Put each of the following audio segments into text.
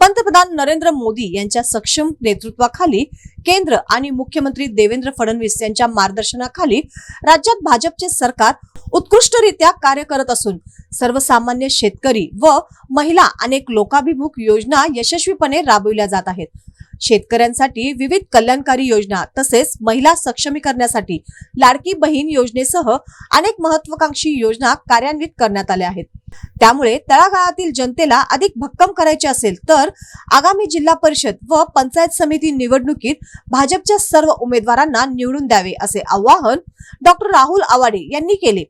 पंतप्रधान नरेंद्र मोदी यांच्या सक्षम नेतृत्वाखाली केंद्र आणि मुख्यमंत्री देवेंद्र फडणवीस यांच्या मार्गदर्शनाखाली राज्यात भाजपचे सरकार उत्कृष्टरित्या कार्य करत असून सर्वसामान्य शेतकरी व महिला अनेक लोकाभिमुख योजना यशस्वीपणे राबविल्या जात आहेत. शेतकऱ्यांसाठी विविध कल्याणकारी योजना तसेच महिला सक्षमीकरणासाठी लाडकी बहीण योजनेसह अनेक महत्वाकांक्षी योजना कार्यान्वित करण्यात आल्या आहेत. त्यामुळे तळागाळातील जनतेला अधिक भक्कम करायचे असेल तर आगामी जिल्हा परिषद व पंचायत समिती निवडणुकीत भाजपच्या सर्व उमेदवारांना निवडून द्यावे असे आवाहन डॉक्टर राहुल आवाडे यांनी केले.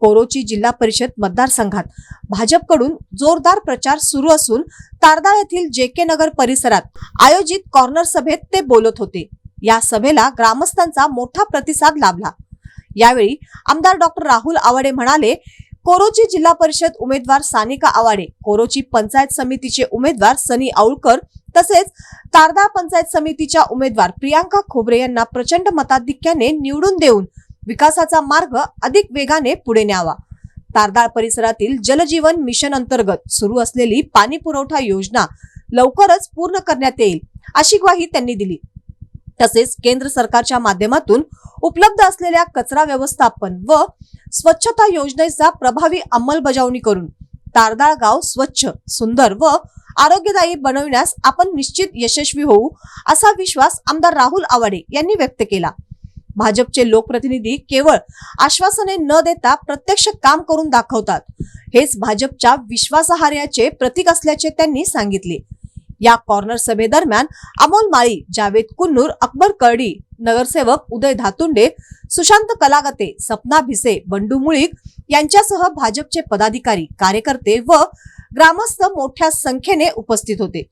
कोरोची जिल्हा परिषद मतदारसंघात भाजपकडून जोरदार प्रचार सुरू असून तारदाळ येथील जे के नगर परिसरात आयोजित कॉर्नर सभेत ते बोलत होते. या सभेला ग्रामस्थांचा मोठा प्रतिसाद लाभला. यावेळी आमदार डॉक्टर राहुल आवाडे म्हणाले कोरोची जिल्हा परिषद उमेदवार सानिका आवाडे कोरोची पंचायत समितीचे उमेदवार सनी औळकर तसेच तारदाळ पंचायत समितीच्या उमेदवार प्रियांका खोबरे यांना प्रचंड मताधिक्याने निवडून देऊन विकासाचा मार्ग अधिक वेगाने पुढे न्यावा. तारदाळ परिसरातील जलजीवन मिशन अंतर्गत सुरू असलेली पाणी पुरवठा योजना लवकरच पूर्ण करण्यात येईल अशी ग्वाही त्यांनी दिली. तसेच केंद्र सरकारच्या माध्यमातून उपलब्ध असलेल्या कचरा व्यवस्थापन व स्वच्छता योजनेचा प्रभावी अंमलबजावणी करून तारदाळ गाव स्वच्छ सुंदर व आरोग्यदायी बनविण्यास आपण निश्चित यशस्वी होऊ असा विश्वास आमदार राहुल आवाडे यांनी व्यक्त केला. भाजपचे लोकप्रतिनिधी केवळ आश्वासने न देता प्रत्यक्ष काम करून दाखवतात. हेच भाजपच्या विश्वासार्हतेचे प्रतीक असल्याचे त्यांनी सांगितले. या कॉर्नर सभेदरम्यान अमोल माळी जावेद कुन्नूर अकबर कर्डी नगरसेवक उदय धातुंडे सुशांत कलागते सपना भिसे बंडू मुळीक यांच्यासह भाजपचे पदाधिकारी कार्यकर्ते व ग्रामस्थ मोठ्या संख्येने उपस्थित होते.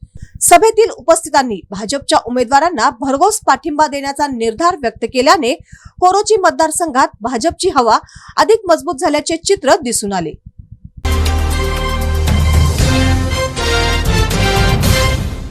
सभेतील उपस्थितांनी भाजपच्या उमेदवारांना भरघोस पाठिंबा देण्याचा निर्धार व्यक्त केल्याने कोरोची मतदारसंघात भाजपची हवा अधिक मजबूत झाल्याचे चित्र दिसून आले.